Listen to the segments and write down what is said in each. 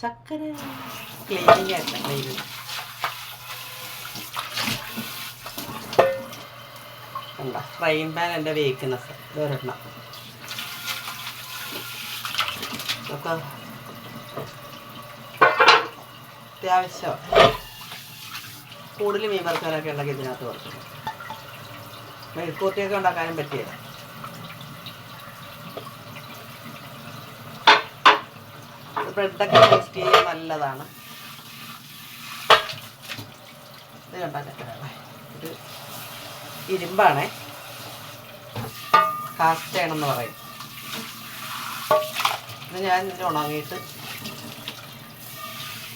ചക്കര ക്ലീനിങ് ആയിട്ട് cleaning pan എന്റെ വേക്കുന്നത് ഇതൊരെണ്ണം. ഒക്കെ അത്യാവശ്യം കൂടുതൽ മീൻ വറുക്കാനൊക്കെ ഉണ്ടെങ്കിൽ ഇതിനകത്ത് വറുക്കും മെഴുക്കൂർത്തിയൊക്കെ ഉണ്ടാക്കാനും പറ്റിയത്. ബ്രെഡൊക്കെ ടേസ്റ്റ് ചെയ്യാൻ നല്ലതാണ്. ഇത് കണ്ടാ ഒരു ഇരുമ്പാണേ. കാസ്റ്റ് ആണെന്ന് പറയും. ഇത് ഞാൻ ഇതിന് ഉണങ്ങിയിട്ട്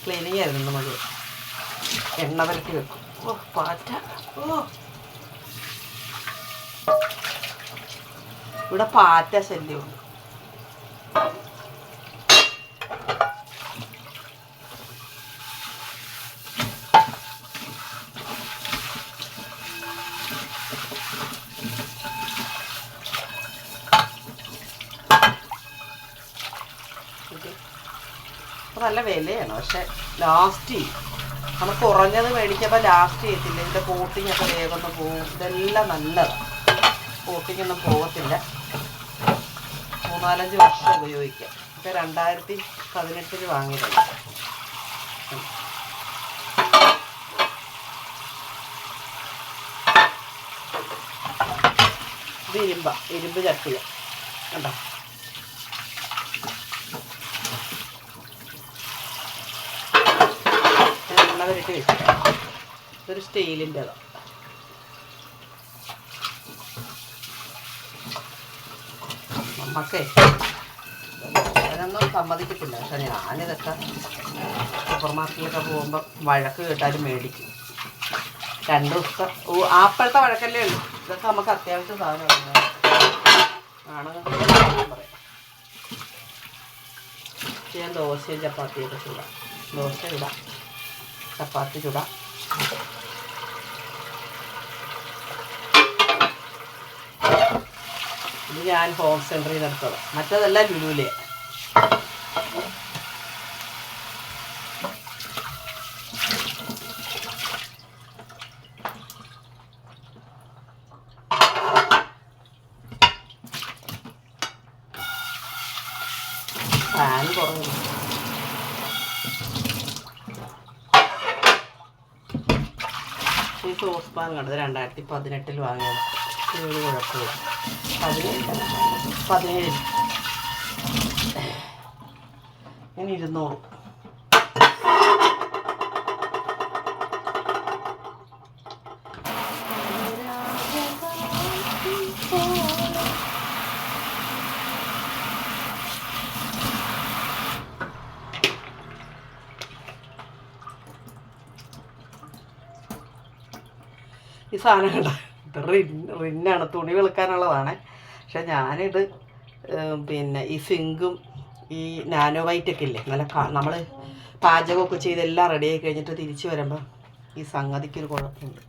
ക്ലീനിങ് ആയിരുന്നു നമ്മൾ എണ്ണ വരട്ടി വെക്കും. ഓ പാറ്റ. ഓ. ഇവിടെ പാറ്റ ശല്യമുണ്ട് ഇത് ഇപ്പൊ നല്ല വിലയാണ്. പക്ഷെ ലാസ്റ്റ് ചെയ്യും നമ്മൾ കുറഞ്ഞത് മേടിക്കുമ്പോൾ ലാസ്റ്റ് ചെയ്യത്തില്ല. ഇതിന്റെ കോട്ടിങ് ഒക്കെ വേഗം പോകും ഇതെല്ലാം നല്ലതാണ് കോട്ടിങ് ഒന്നും പോകത്തില്ല മൂന്നാലഞ്ച് വർഷം ഉപയോഗിക്കാം. ഇപ്പം രണ്ടായിരത്തി പതിനെട്ടിൽ വാങ്ങിയതാണ്. ഇത് ഇരുമ്പ ഇരുമ്പ് ചട്ടിയ കണ്ടോ? വരട്ടി വെച്ചു ഇതൊരു സ്റ്റീലിന്റെതാണ് നമുക്കേ സമ്മതിക്കത്തില്ല. പക്ഷെ ഞാനിതൊക്കെ സൂപ്പർ മാർക്കറ്റിലൊക്കെ പോകുമ്പോൾ വഴക്ക് കേട്ടാലും മേടിക്കും. രണ്ട് ദിവസത്തെ ആപ്പോഴത്തെ വഴക്കല്ലേ ഉള്ളൂ. ഇതൊക്കെ നമുക്ക് അത്യാവശ്യം സാധനമാണ്. പറയാം ദോശയും ചപ്പാത്തിയൊക്കെ ചൂടാം. ദോശ ചൂടാം. ചപ്പാത്തി ചുടാം ഇത് ഞാൻ ഹോം സെന്ററിൽ നിന്ന് എടുത്തത് മറ്റതല്ല ലുലുവിലെ പാൻ കുറഞ്ഞു. സോസ് പാൻ കണ്ടത്. രണ്ടായിരത്തി പതിനെട്ടിൽ വാങ്ങിയത് ഒരു കുഴപ്പമില്ല പതിനേഴ് പതിനേഴ്. ഞാൻ ഇരുന്നൂറ്. ഈ സാധനം ഇത് റിൻ റിന്നാണ്. തുണി വെളുക്കാനുള്ളതാണ്. പക്ഷെ ഞാനിത് പിന്നെ ഈ സിങ്കും ഈ നാനോ വൈറ്റൊക്കെ ഇല്ലേ? നല്ല നമ്മൾ പാചകമൊക്കെ ചെയ്ത് എല്ലാം റെഡി ആയി കഴിഞ്ഞിട്ട് തിരിച്ചു വരുമ്പോൾ ഈ സംഗതിക്കൊരു കുഴപ്പമുണ്ട്.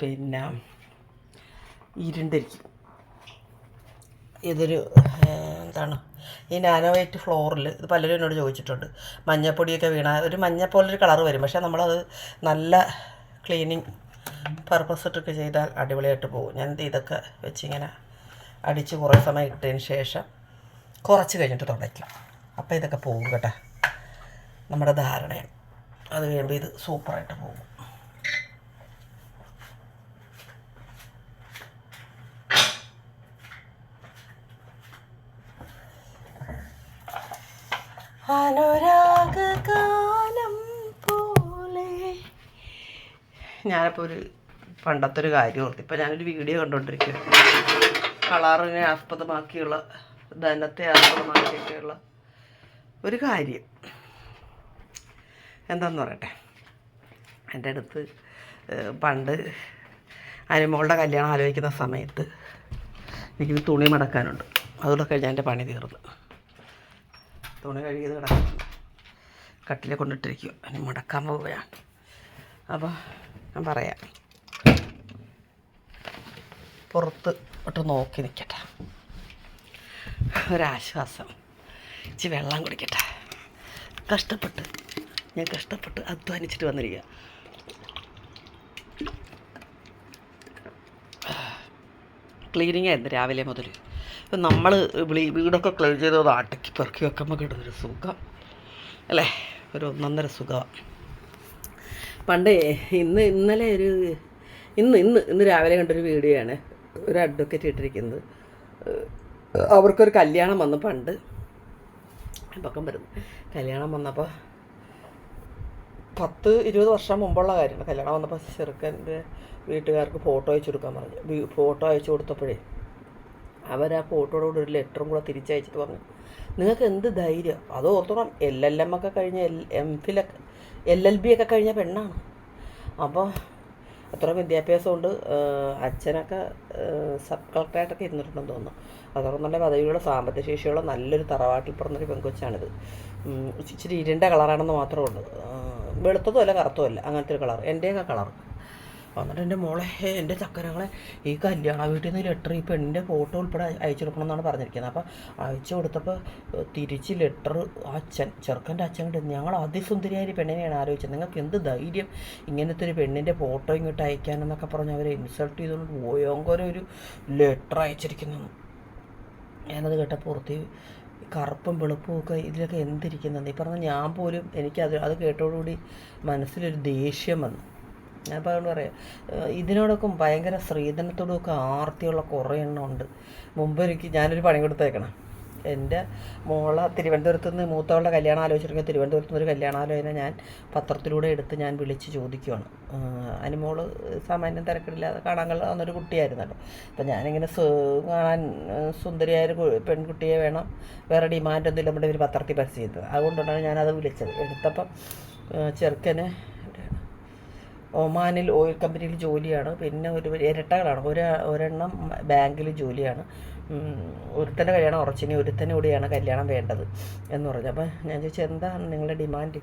പിന്നെ ഇരുണ്ടിരിക്കും. ഇതൊരു എന്താണ്? ഈ നാനോ വൈറ്റ് ഫ്ലോറിൽ ഇത് പലരും എന്നോട് ചോദിച്ചിട്ടുണ്ട്. മഞ്ഞപ്പൊടിയൊക്കെ വീണ ഒരു മഞ്ഞ പോലൊരു കളർ വരും. പക്ഷേ നമ്മളത് നല്ല ക്ലീനിങ് പർപ്പസ് ഇട്ടൊക്കെ ചെയ്താൽ അടിപൊളിയായിട്ട് പോകും. ഞാൻ ഇതൊക്കെ വെച്ചിങ്ങനെ അടിച്ച് കുറേ സമയം ഇട്ടതിന് ശേഷം കുറച്ച് കഴിഞ്ഞിട്ട് തുടയ്ക്കാം. അപ്പോൾ ഇതൊക്കെ പോകും കേട്ടോ. നമ്മുടെ ധാരണയാണ്. അത് കഴിയുമ്പോൾ ഇത് സൂപ്പറായിട്ട് പോകും അനുരാഗാനം പോലെ ഞാനിപ്പോൾ ഒരു പണ്ടത്തെ ഒരു കാര്യമുണ്ട്. ഇപ്പം ഞാനൊരു വീഡിയോ കണ്ടുകൊണ്ടിരിക്കുക കളറിനെ ആസ്പദമാക്കിയുള്ള ധനത്തെ ആസ്പദമാക്കിയൊക്കെയുള്ള ഒരു കാര്യം. എന്താന്ന് പറയട്ടെ? എന്റെ അടുത്ത് പണ്ട് അനുമോളുടെ കല്യാണം ആലോചിക്കുന്ന സമയത്ത് എനിക്ക് തുണി മടക്കാനുണ്ട്. അതുകൂടെ കഴിഞ്ഞാൽ എന്റെ പണി തീർന്നു. തുണി കഴുകിയത് കിടക്കുന്നു കട്ടിലെ കൊണ്ടിട്ടിരിക്കുക ഇനി മടക്കാൻ പോവുകയാണ്. അപ്പോൾ ഞാൻ പറയാം. പുറത്ത് ഇട്ട് നോക്കി നിൽക്കട്ടെ ഒരാശ്വാസം. ഇച്ചി വെള്ളം കുടിക്കട്ടെ. കഷ്ടപ്പെട്ട്. ഞാൻ കഷ്ടപ്പെട്ട് അധ്വാനിച്ചിട്ട് വന്നിരിക്കുക ക്ലീനിങ് ആയിരുന്നു രാവിലെ മുതൽ. ഇപ്പം നമ്മൾ വീടൊക്കെ ക്ലീൻ ചെയ്തത് അടക്കി പെറുക്കി വെക്കുമ്പോൾ കിട്ടുന്നൊരു സുഖം. അല്ലേ? ഒരു ഒന്നൊന്നര സുഖമാണ് പണ്ടേ ഇന്ന് ഇന്നലെ ഒരു ഇന്ന് ഇന്ന് ഇന്ന് രാവിലെ കണ്ടൊരു വീഡിയോ ആണ് ഒരു അഡ്വക്കേറ്റ് ഇട്ടിരിക്കുന്നത്. അവർക്കൊരു കല്യാണം വന്നു പണ്ട്. പക്കം വരുന്നു. കല്യാണം വന്നപ്പോൾ പത്ത് ഇരുപത് വർഷം മുമ്പുള്ള കാര്യമാണ്. കല്യാണം വന്നപ്പോൾ ചെറുക്കന്റെ വീട്ടുകാർക്ക് ഫോട്ടോ അയച്ചു കൊടുക്കാൻ പറഞ്ഞു. ഫോട്ടോ അയച്ചു കൊടുത്തപ്പോഴേ അവർ ആ ഫോട്ടോയോട് ഒരു ലെറ്ററും കൂടെ തിരിച്ചയച്ചിട്ട് പറഞ്ഞു. നിങ്ങൾക്ക് എന്ത് ധൈര്യം? അത് ഓർത്തോണം. എൽ എൽ എം ഒക്കെ കഴിഞ്ഞ് എൽ എം ഫിലൊക്കെ എൽ എൽ ബി ഒക്കെ കഴിഞ്ഞ പെണ്ണാണ്. അപ്പോൾ അത്ര വിദ്യാഭ്യാസമുണ്ട്. അച്ഛനൊക്കെ സബ് കളക്ടറായിട്ടൊക്കെ ഇരുന്നിട്ടുണ്ടെന്ന് തോന്നുന്നു. അതുകൊണ്ട് നല്ല പദവിയുള്ള സാമ്പത്തിക ശേഷിയുള്ള നല്ലൊരു തറവാട്ടിൽ പിറന്നൊരു പെങ്കൊച്ചാണിത്. ഇച്ചിരി ഇരുണ്ട കളറാണെന്ന് മാത്രമേ ഉള്ളൂ. വെളുത്തതും അല്ല കറുത്തതും അല്ല. അങ്ങനത്തെ ഒരു കളർ എന്റെയൊക്കെ കളർ എന്നിട്ട് എന്റെ മോളെ എന്റെ ചക്കരകളെ ഈ കല്യാണ വീട്ടിൽ നിന്ന് ലെറ്റർ ഈ പെണ്ണിന്റെ ഫോട്ടോ ഉൾപ്പെടെ അയച്ചു കൊടുക്കണം എന്നാണ് പറഞ്ഞിരിക്കുന്നത്. അപ്പോൾ അയച്ചു കൊടുത്തപ്പോൾ തിരിച്ച് ലെറ്റർ അച്ഛൻ ചെറുക്കന്റെ അച്ഛൻ കിട്ടും ഞങ്ങൾ അതിസുന്ദരിയായ ഒരു പെണ്ണിനെയാണ് ആലോചിച്ചത്. നിങ്ങൾക്ക് എന്ത് ധൈര്യം ഇങ്ങനത്തെ ഒരു പെണ്ണിന്റെ ഫോട്ടോ ഇങ്ങോട്ട് അയക്കാനെന്നൊക്കെ പറഞ്ഞ് അവരെ ഇൻസൾട്ട് ചെയ്തുകൊണ്ട് ഭയങ്കര ഒരു ലെറ്റർ അയച്ചിരിക്കുന്നു. ഞാനത് കേട്ടപ്പോൾ പുറത്ത് കറുപ്പും വെളുപ്പും ഒക്കെ ഇതിലൊക്കെ എന്തിരിക്കുന്നത് ഈ പറഞ്ഞ ഞാൻ പോലും എനിക്കത് അത് കേട്ടോടുകൂടി മനസ്സിലൊരു ദേഷ്യം വന്നു. ഞാനിപ്പോൾ അതുകൊണ്ട് പറയാം. ഇതിനോടൊക്കെ ഭയങ്കര സ്ത്രീധനത്തോടൊക്കെ ആർത്തിയുള്ള കുറേ എണ്ണം ഉണ്ട്. മുമ്പ് എനിക്ക് ഞാനൊരു പണി കൊടുത്തേക്കണം. എന്റെ മോളെ തിരുവനന്തപുരത്ത് നിന്ന് മൂത്തവളുടെ കല്യാണം ആലോചിച്ചിരിക്കുന്ന തിരുവനന്തപുരത്ത് നിന്ന് ഒരു കല്യാണാലോചന ഞാൻ പത്രത്തിലൂടെ എടുത്ത് ഞാൻ വിളിച്ച് ചോദിക്കുവാണ്. ആഹ് അതിന് മോൾ സാമാന്യം തിരക്കിടില്ലാതെ കാണാൻ കൊള്ളാവുന്നൊരു കുട്ടിയായിരുന്നല്ലോ. അപ്പം ഞാനിങ്ങനെ കാണാൻ സുന്ദരിയായ പെൺകുട്ടിയെ വേണം. വേറെ ഡിമാൻഡൊന്നും ഇല്ല നമ്മുടെ ഒരു പത്രത്തിൽ പരസ്യം അതുകൊണ്ടാണ് ഞാനത് വിളിച്ചത്. എടുത്തപ്പം ചെറുക്കന് ഒമാനിൽ ഓയിൽ കമ്പനിയിൽ ജോലിയാണ്. പിന്നെ ഒരു ഇരട്ടകളാണ്. ഒരു ഒരെണ്ണം ബാങ്കിൽ ജോലിയാണ്. ഒരുത്തന്റെ കല്യാണം ഉറച്ചിനി ഒരുത്തനെ കൂടിയാണ് കല്യാണം വേണ്ടത് എന്ന് പറഞ്ഞു. അപ്പോൾ ഞാൻ ചോദിച്ചു എന്താണ് നിങ്ങളുടെ ഡിമാൻഡ്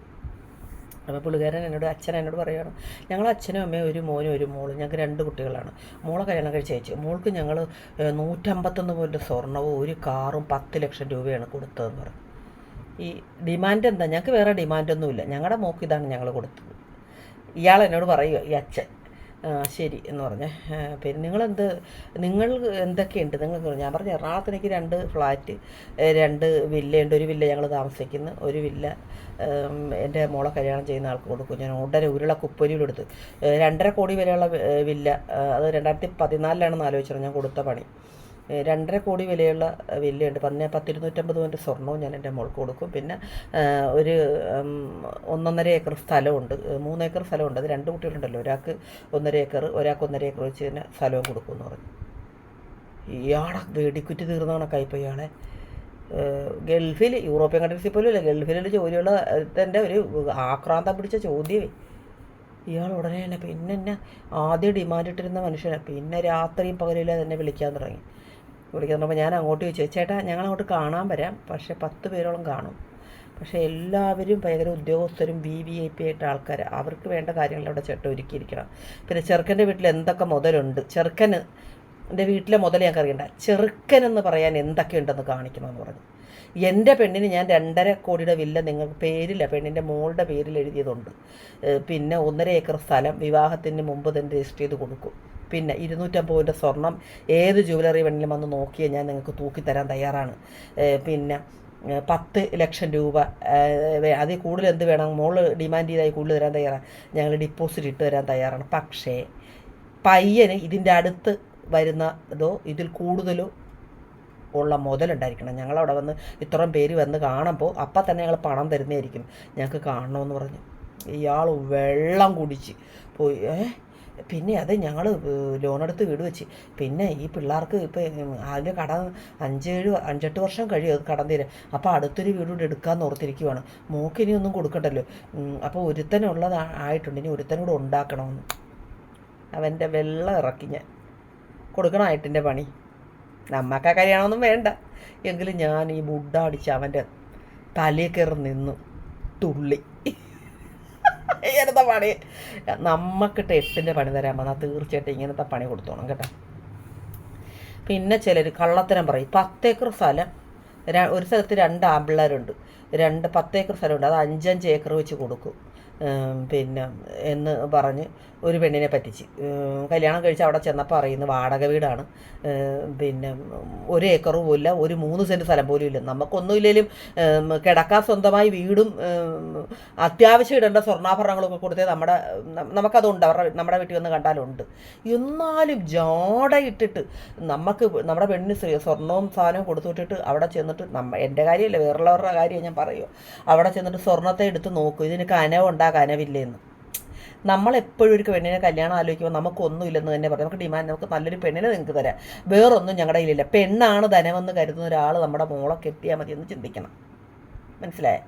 അപ്പോൾ പുള്ളിക്കാരൻ എന്നോട് അച്ഛൻ എന്നോട് പറയുകയാണ് ഞങ്ങൾ അച്ഛനും അമ്മയും ഒരു മോനും ഒരു മോളും. ഞങ്ങൾക്ക് രണ്ട് കുട്ടികളാണ്. മോളെ കല്യാണം കഴിച്ച് അയച്ചു. മോൾക്ക് ഞങ്ങൾ നൂറ്റമ്പത്തൊന്ന് പോയിന്റ് സ്വർണവും ഒരു കാറും പത്ത് ലക്ഷം രൂപയാണ് കൊടുത്തതെന്ന് പറഞ്ഞു. ഈ ഡിമാൻഡ് എന്താ? ഞങ്ങൾക്ക് വേറെ ഡിമാൻഡൊന്നുമില്ല ഞങ്ങളുടെ മോക്ക് ഇതാണ് ഞങ്ങൾ കൊടുത്തത്. ഇയാൾ എന്നോട് പറയുക ഈ അച്ഛൻ. ശരി എന്ന് പറഞ്ഞേ. പിന്നെ നിങ്ങളെന്ത് നിങ്ങൾ എന്തൊക്കെയുണ്ട്? നിങ്ങൾ ഞാൻ പറഞ്ഞു എറണാകുളത്ത് എനിക്ക് രണ്ട് ഫ്ലാറ്റ് രണ്ട് വില്ലയുണ്ട്. ഒരു വില്ല ഞങ്ങൾ താമസിക്കുന്നു ഒരു വില്ല എന്റെ മോളെ കല്യാണം ചെയ്യുന്ന ആൾക്ക് കൊടുക്കും. ഞാൻ ഉടനെ ഉരുള കുപ്പരിയിലെടുത്ത് ഏ, രണ്ടര കോടി വരെയുള്ള വില്ല അത് രണ്ടായിരത്തി പതിനാലിലാണെന്ന് ആലോചിച്ചത് ഞാൻ കൊടുത്ത പണി. രണ്ടര കോടി വിലയുള്ള വില്ലയുണ്ട്. പന്ന പത്തിരുന്നൂറ്റമ്പത് പവന്റെ സ്വർണവും ഞാൻ എന്റെ മോൾക്ക് കൊടുക്കും. പിന്നെ ഒരു ഒന്നൊന്നര ഏക്കർ സ്ഥലമുണ്ട്. മൂന്ന് ഏക്കർ സ്ഥലമുണ്ട്. അത് രണ്ട് കുട്ടികളുണ്ടല്ലോ. ഒരാൾക്ക് ഒന്നര ഏക്കർ ഒരാൾക്ക് ഒന്നര ഏക്കർ വെച്ച് തന്നെ സ്ഥലവും കൊടുക്കുമെന്ന് പറഞ്ഞു. ഇയാളെ വെടിക്കുറ്റി തീർന്ന കണക്കായിപ്പോൾ ഇയാളെ. ഗൾഫിൽ യൂറോപ്യൻ കൺട്രീസിൽ പോലും ഇല്ല. ഗൾഫിലൊരു ജോലിയുള്ള ഒരുത്തന്റെ ഒരു ആക്രാന്തം പിടിച്ച ചോദ്യമേ. ഇയാൾ ഉടനെ തന്നെ പിന്നെ ആദ്യം ഡിമാൻഡ് ഇട്ടിരുന്ന മനുഷ്യനെ. പിന്നെ രാത്രിയും പകലില്ലാതെ തന്നെ വിളിക്കാൻ തുടങ്ങി. വിളിക്കാൻ അപ്പോൾ ഞാൻ അങ്ങോട്ട് ചോദിച്ചു ചേട്ടാ ഞങ്ങൾ അങ്ങോട്ട് കാണാൻ വരാം. പക്ഷേ പത്ത് പേരോളം കാണും. പക്ഷേ എല്ലാവരും ഭയങ്കര ഉദ്യോഗസ്ഥരും വി വി ഐ പി ആയിട്ട് ആൾക്കാർ അവർക്ക് വേണ്ട കാര്യങ്ങൾ അവിടെ ചേട്ടൻ ഒരുക്കിയിരിക്കണം. പിന്നെ ചെറുക്കന്റെ വീട്ടിൽ എന്തൊക്കെ മുതലുണ്ട്? ചെറുക്കന് എന്റെ വീട്ടിലെ മുതൽ ഞങ്ങൾക്ക് അറിയണ്ട. ചെറുക്കനെന്ന് പറയാൻ എന്തൊക്കെ ഉണ്ടെന്ന് കാണിക്കണമെന്ന് പറഞ്ഞു. എന്റെ പെണ്ണിന് ഞാൻ രണ്ടര കോടിയുടെ വില്ല നിങ്ങൾക്ക് പേരില്ല. പെണ്ണിന്റെ മോളുടെ പേരിൽ എഴുതിയതുണ്ട്. പിന്നെ ഒന്നര ഏക്കർ സ്ഥലം വിവാഹത്തിന് മുമ്പ് തന്നെ രജിസ്റ്റർ ചെയ്ത് കൊടുക്കും. പിന്നെ ഇരുന്നൂറ്റമ്പത് രൂപയുടെ സ്വർണം ഏത് ജുവലറി വേണമെങ്കിലും വന്ന് നോക്കിയാൽ ഞാൻ നിങ്ങൾക്ക് തൂക്കിത്തരാൻ തയ്യാറാണ്. പിന്നെ ഏഹ് പത്ത് ലക്ഷം രൂപ ഏഹ് അതിൽ കൂടുതൽ എന്ത് വേണം? മോൾ ഡിമാൻഡ് ചെയ്തായി കൂടുതൽ തരാൻ തയ്യാറാണ് ഞങ്ങൾ ഡിപ്പോസിറ്റ് ഇട്ട് തരാൻ തയ്യാറാണ്. പക്ഷേ പയ്യന് ഇതിന്റെ അടുത്ത് വരുന്നതോ ഇതിൽ കൂടുതലോ ഉള്ള മുതലുണ്ടായിരിക്കണം ഞങ്ങളവിടെ വന്ന് ഇത്രയും പേര് വന്ന് കാണുമ്പോൾ അപ്പം തന്നെ ഞങ്ങൾ പണം തരുന്നതായിരിക്കും. ഞങ്ങൾക്ക് കാണണമെന്ന് പറഞ്ഞു. ഇയാൾ വെള്ളം കുടിച്ച് പോയി. ഏ? പിന്നെ അത് ഞങ്ങൾ ലോണെടുത്ത് വീട് വെച്ച്. പിന്നെ ഈ പിള്ളേർക്ക് ഇപ്പം ആകെ കട അഞ്ചേഴ് അഞ്ചെട്ട് വർഷം കഴിയും അത് കടം തീരാൻ. അപ്പോൾ അടുത്തൊരു വീട് കൂടെ എടുക്കാമെന്ന് ഓർത്തിരിക്കുവാണ്. മൂക്കിനി ഒന്നും കൊടുക്കണ്ടല്ലോ. അപ്പോൾ ഒരുത്തനുള്ളത് ആയിട്ടുണ്ട്. ഇനി ഒരുത്തനൂടെ ഉണ്ടാക്കണമെന്ന്. അവന്റെ വെള്ളം ഇറക്കി ഞാൻ കൊടുക്കണമായിട്ടിന്റെ പണി. നമ്മക്ക കല്യാണമൊന്നും വേണ്ട. എങ്കിലും ഞാൻ ഈ ബുഡ അടിച്ച് അവന്റെ തലയിൽ കയറി നിന്നു തുള്ളി. ഇങ്ങനത്തെ പണി. നമുക്ക് എട്ടിന്റെ പണി തരാൻ പറഞ്ഞാൽ തീർച്ചയായിട്ടും ഇങ്ങനത്തെ പണി കൊടുത്തോണം കേട്ടോ. പിന്നെ ചിലർ കള്ളത്തരം പറയും. പത്തേക്കർ സ്ഥലം ഒരു സ്ഥലത്ത് രണ്ട് ആമ്പിള്ളേരുണ്ട്. രണ്ട് പത്തേക്കർ സ്ഥലമുണ്ട്. അത് അഞ്ചഞ്ച് ഏക്കർ വെച്ച് കൊടുക്കും. പിന്നെ എന്ന് പറഞ്ഞ് ഒരു പെണ്ണിനെ പറ്റിച്ച്. കല്യാണം കഴിച്ച് അവിടെ ചെന്നപ്പോൾ അറിയുന്ന വാടക വീടാണ്. പിന്നെ ഒരു ഏക്കറും ഇല്ല ഒരു മൂന്ന് സെന്റ് സ്ഥലം പോലും ഇല്ല. നമുക്കൊന്നുമില്ലെങ്കിലും കിടക്കാൻ സ്വന്തമായി വീടും അത്യാവശ്യം ഇടേണ്ട സ്വർണാഭരണങ്ങളൊക്കെ കൊടുത്തേ നമ്മുടെ നമുക്കതുണ്ട്. അവരുടെ നമ്മുടെ വീട്ടിൽ വന്ന് കണ്ടാലുണ്ട്. എന്നാലും ജാടയിട്ടിട്ട് നമുക്ക് നമ്മുടെ പെണ്ണിന് സ്വർണവും സാധനവും കൊടുത്തു വിട്ടിട്ട് അവിടെ ചെന്നിട്ട് നമ്മ എന്റെ കാര്യമല്ല വേറുള്ളവരുടെ കാര്യം ഞാൻ പറയുമോ അവിടെ ചെന്നിട്ട് സ്വർണത്തെ എടുത്ത് നോക്കും. ഇതിന് കനവുണ്ടാ കനവില്ലേന്ന്. നമ്മളെപ്പോഴും ഒരു പെണ്ണിനെ കല്യാണം ആലോചിക്കുമ്പോൾ നമുക്കൊന്നുമില്ലെന്ന് തന്നെ പറയും. നമുക്ക് ഡിമാൻഡ് നമുക്ക് നല്ലൊരു പെണ്ണിനെ നിങ്ങൾക്ക് തരാം. വേറൊന്നും ഞങ്ങളുടെ കയ്യിലില്ല. പെണ്ണാണ് ധനമെന്ന് കരുതുന്ന ഒരാൾ നമ്മുടെ മോളെ കെട്ടിയാൽ മതി എന്ന് ചിന്തിക്കണം. മനസ്സിലായേ?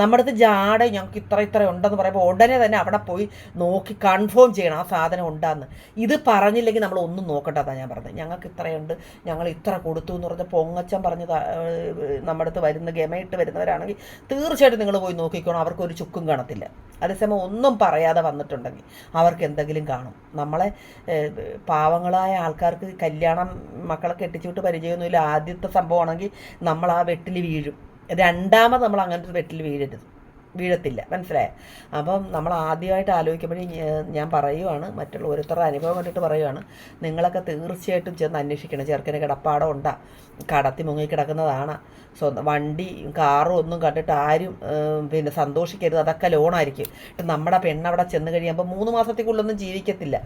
നമ്മുടെ അടുത്ത് ജാട ഞങ്ങൾക്ക് ഇത്ര ഇത്ര ഉണ്ടെന്ന് പറയുമ്പോൾ ഉടനെ തന്നെ അവിടെ പോയി നോക്കി കൺഫേം ചെയ്യണം ആ സാധനം ഉണ്ടാന്ന്. ഇത് പറഞ്ഞില്ലെങ്കിൽ നമ്മൾ ഒന്നും നോക്കണ്ടതാണ് ഞാൻ പറഞ്ഞത്. ഞങ്ങൾക്ക് ഇത്രയുണ്ട് ഞങ്ങൾ ഇത്ര കൊടുത്തു എന്ന് പറഞ്ഞ പൊങ്ങച്ചൻ പറഞ്ഞ് നമ്മുടെ അടുത്ത് വരുന്ന ഗമയിട്ട് വരുന്നവരാണെങ്കിൽ തീർച്ചയായിട്ടും നിങ്ങൾ പോയി നോക്കിക്കോണം അവർക്ക് ഒരു ചുക്കും കാണത്തില്ല. അതേസമയം ഒന്നും പറയാതെ വന്നിട്ടുണ്ടെങ്കിൽ അവർക്ക് എന്തെങ്കിലും കാണും. നമ്മളെ പാവങ്ങളായ ആൾക്കാർക്ക് കല്യാണം മക്കളെ കെട്ടിച്ചു വിട്ട് പരിചയമൊന്നുമില്ല. ആദ്യത്തെ സംഭവമാണെങ്കിൽ നമ്മൾ ആ വെട്ടിൽ വീഴും. രണ്ടാമത് നമ്മൾ അങ്ങനത്തെ ഒരു വെട്ടിൽ വീഴരുത്. വീഴത്തില്ല. മനസ്സിലായോ? അപ്പം നമ്മൾ ആദ്യമായിട്ട് ആലോചിക്കുമ്പോഴേ ഞാൻ പറയുവാണ് മറ്റുള്ള ഓരോരുത്തരുടെ അനുഭവം കണ്ടിട്ട് പറയുവാണ് നിങ്ങളൊക്കെ തീർച്ചയായിട്ടും ചെന്ന് അന്വേഷിക്കണം. ചെറുക്കന് കിടപ്പാടം ഉണ്ടാ. കടത്തി മുങ്ങി കിടക്കുന്നതാണ്. സ്വന്തം വണ്ടി കാറും ഒന്നും കണ്ടിട്ട് ആരും പിന്നെ സന്തോഷിക്കരുത്. അതൊക്കെ ലോണായിരിക്കും. ഇപ്പം നമ്മുടെ പെണ്ണവിടെ ചെന്ന് കഴിയുമ്പോൾ മൂന്ന് മാസത്തേക്കുള്ളൊന്നും ജീവിക്കത്തില്ല.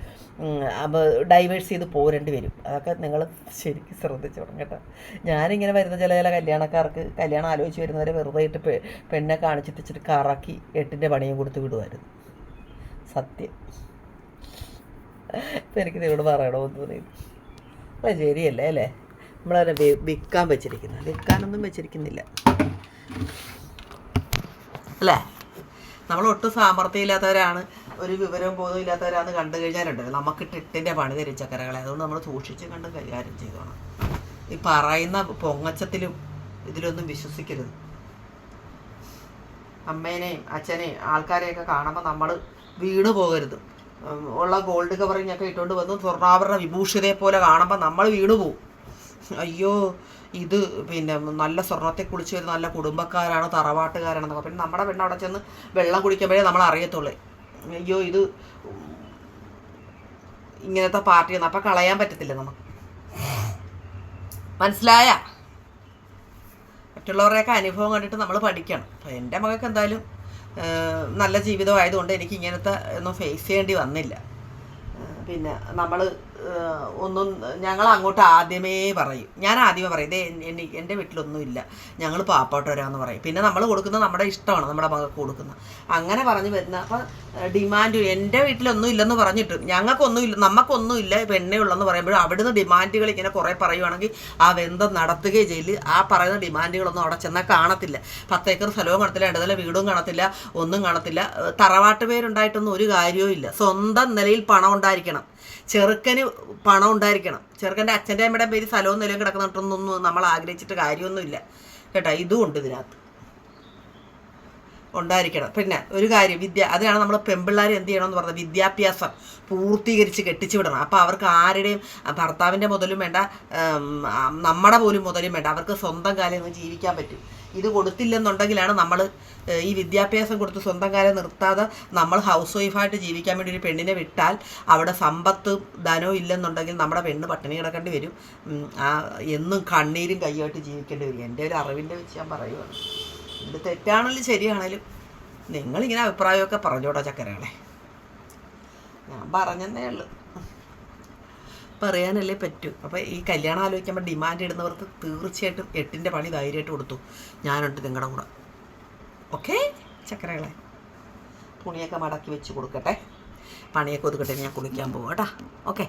അപ്പോൾ ഡൈവേഴ്സ് ചെയ്ത് പോരേണ്ടി വരും. അതൊക്കെ നിങ്ങൾ ശരിക്കും ശ്രദ്ധിച്ചോണം കേട്ടോ. ഞാനിങ്ങനെ വരുന്ന ചില ചില കല്യാണക്കാർക്ക് കല്യാണം ആലോചിച്ച് വരുന്നവരെ വെറുതെ ഇട്ട് പെണ്ണെ കാണിച്ചിട്ട് കറക്കി എട്ടിന്റെ പണിയും കൊടുത്ത് വിടുമായിരുന്നു സത്യം. ഇപ്പം എനിക്ക് നിങ്ങളോട് പറയണമെന്ന് തോന്നിയത്. അല്ല ശരിയല്ലേ അല്ലേ? നമ്മളതിനെ വി- വിൽക്കാൻ വെച്ചിരിക്കുന്നത് വിൽക്കാനൊന്നും വെച്ചിരിക്കുന്നില്ല. അല്ലേ? നമ്മൾ ഒട്ടും സാമർഥ്യമില്ലാത്തവരാണ്. ഒരു വിവരവും ബോധവും ഇല്ലാത്തവരാന്ന് കണ്ടു കഴിഞ്ഞാലുണ്ടല്ലോ. നമുക്ക് ടിട്ടിന്റെ പണി തരും ചക്കരകളെ. അതുകൊണ്ട് നമ്മൾ സൂക്ഷിച്ച് കണ്ട് കൈകാര്യം ചെയ്തോണം. ഈ പറയുന്ന പൊങ്ങച്ചത്തിലും ഇതിലൊന്നും വിശ്വസിക്കരുത്. അമ്മേനെയും അച്ഛനെയും ആൾക്കാരെയൊക്കെ കാണുമ്പോൾ നമ്മൾ വീണു പോകരുത്. ഉള്ള ഗോൾഡ് കവറിങ് ഒക്കെ ഇട്ടുകൊണ്ട് വന്ന് സ്വർണാഭരണ വിഭൂഷിതയെ പോലെ കാണുമ്പോൾ നമ്മൾ വീണു പോകും അയ്യോ ഇത് പിന്നെ നല്ല സ്വർണത്തെ കുളിച്ച് വരുന്ന നല്ല കുടുംബക്കാരാണ് തറവാട്ടുകാരാണെന്നൊക്കെ. പിന്നെ നമ്മുടെ പെണ്ണ് അവിടെ ചെന്ന് വെള്ളം കുടിക്കുമ്പോഴേ നമ്മൾ അറിയത്തുള്ളൂ. അയ്യോ ഇത് ഇങ്ങനത്തെ പാർട്ടിയാണ് അപ്പം കളയാൻ പറ്റത്തില്ല നമുക്ക്. മനസ്സിലായ? മറ്റുള്ളവരുടെയൊക്കെ അനുഭവം കണ്ടിട്ട് നമ്മൾ പഠിക്കണം. അപ്പോൾ എന്റെ മകൾക്ക് എന്തായാലും നല്ല ജീവിതമായതുകൊണ്ട് എനിക്ക് ഇങ്ങനത്തെ ഒന്നും ഫേസ് ചെയ്യേണ്ടി വന്നില്ല. പിന്നെ നമ്മൾ ഒന്നും ഞങ്ങൾ അങ്ങോട്ട് ആദ്യമേ പറയും. ഞാൻ ആദ്യമേ പറയും ഇതേ എനിക്ക് എന്റെ വീട്ടിലൊന്നുമില്ല. ഞങ്ങൾ പാവപ്പെട്ടവരാന്ന് പറയും. പിന്നെ നമ്മൾ കൊടുക്കുന്നത് നമ്മുടെ ഇഷ്ടമാണ് നമ്മുടെ മകൾക്ക് കൊടുക്കുന്നത്. അങ്ങനെ പറഞ്ഞ് വരുന്ന അപ്പം ഡിമാൻഡ് എന്റെ വീട്ടിലൊന്നും ഇല്ലെന്ന് പറഞ്ഞിട്ട് ഞങ്ങൾക്കൊന്നും ഇല്ല നമുക്കൊന്നും ഇല്ല പെണ്ണേ ഉള്ളെന്ന് പറയുമ്പോൾ അവിടുന്ന് ഡിമാൻഡുകൾ ഇങ്ങനെ കുറേ പറയുവാണെങ്കിൽ ആ ബന്ധം നടത്തുകയും ചെയ്യില്ല ആ പറയുന്ന ഡിമാൻഡുകളൊന്നും അവിടെ ചെന്നാൽ കാണത്തില്ല. പത്തേക്കർ സ്ഥലവും കാണത്തില്ല ഇടതല വീടും കാണത്തില്ല ഒന്നും കാണത്തില്ല. തറവാട്ട് പേരുണ്ടായിട്ടൊന്നും ഒരു കാര്യവും ഇല്ല സ്വന്തം നിലയിൽ പണം ഉണ്ടായിരിക്കണം. ചെറുക്കന് പണം ഉണ്ടായിരിക്കണം. ചെറുക്കന്റെ അച്ഛന്റെ അമ്മയുടെ പേര് സ്ഥലവും നിലയും കിടക്കുന്നിട്ടൊന്നും നമ്മൾ ആഗ്രഹിച്ചിട്ട് കാര്യമൊന്നുമില്ല. കേട്ടോ ഇതും ഉണ്ട് ഇതിനകത്ത്. ഉണ്ടായിരിക്കണം. പിന്നെ ഒരു കാര്യം വിദ്യ അതിനാണ് നമ്മൾ പെമ്പിള്ളേർ എന്ത് ചെയ്യണമെന്ന് പറഞ്ഞത്? വിദ്യാഭ്യാസം പൂർത്തീകരിച്ച് കെട്ടിച്ചു വിടണം. അപ്പോൾ അവർക്ക് ആരുടെയും ഭർത്താവിന്റെ മുതലും വേണ്ട നമ്മുടെ പോലും മുതലും വേണ്ട. അവർക്ക് സ്വന്തം കാലം ജീവിക്കാൻ പറ്റും. ഇത് കൊടുത്തില്ലെന്നുണ്ടെങ്കിലാണ് നമ്മൾ ഈ വിദ്യാഭ്യാസം കൊടുത്ത് സ്വന്തം കാലം നിർത്താതെ നമ്മൾ ഹൗസ് വൈഫായിട്ട് ജീവിക്കാൻ വേണ്ടി ഒരു പെണ്ണിനെ വിട്ടാൽ അവിടെ സമ്പത്ത് ധനവും ഇല്ലെന്നുണ്ടെങ്കിൽ നമ്മുടെ പെണ്ണ് പട്ടിണി കിടക്കേണ്ടി വരും. ആ എന്നും കണ്ണീരും കൈയായിട്ട് ജീവിക്കേണ്ടി വരും. എന്റെ ഒരു അറിവിന്റെ വെച്ച് ഞാൻ പറയുവാണ്. ഇത് തെറ്റാണെങ്കിലും ശരിയാണെങ്കിലും നിങ്ങളിങ്ങനെ അഭിപ്രായമൊക്കെ പറഞ്ഞോട്ടോ ചക്കരകളെ. ഞാൻ പറഞ്ഞതേ ഉള്ളു. പറയാനല്ലേ പറ്റൂ. അപ്പോൾ ഈ കല്യാണം ആലോചിക്കുമ്പോൾ ഡിമാൻഡ് ഇടുന്നവർക്ക് തീർച്ചയായിട്ടും എട്ടിന്റെ പണി ധൈര്യമായിട്ട് കൊടുത്തു. ഞാനുണ്ട് നിങ്ങളുടെ കൂടെ. ഓക്കെ ചക്കരകളെ തുണിയൊക്കെ മടക്കി വെച്ച് കൊടുക്കട്ടെ. പണിയൊക്കെ ഒതുക്കട്ടെ ഞാൻ കുളിക്കാൻ പോവാം കേട്ടോ ഓക്കെ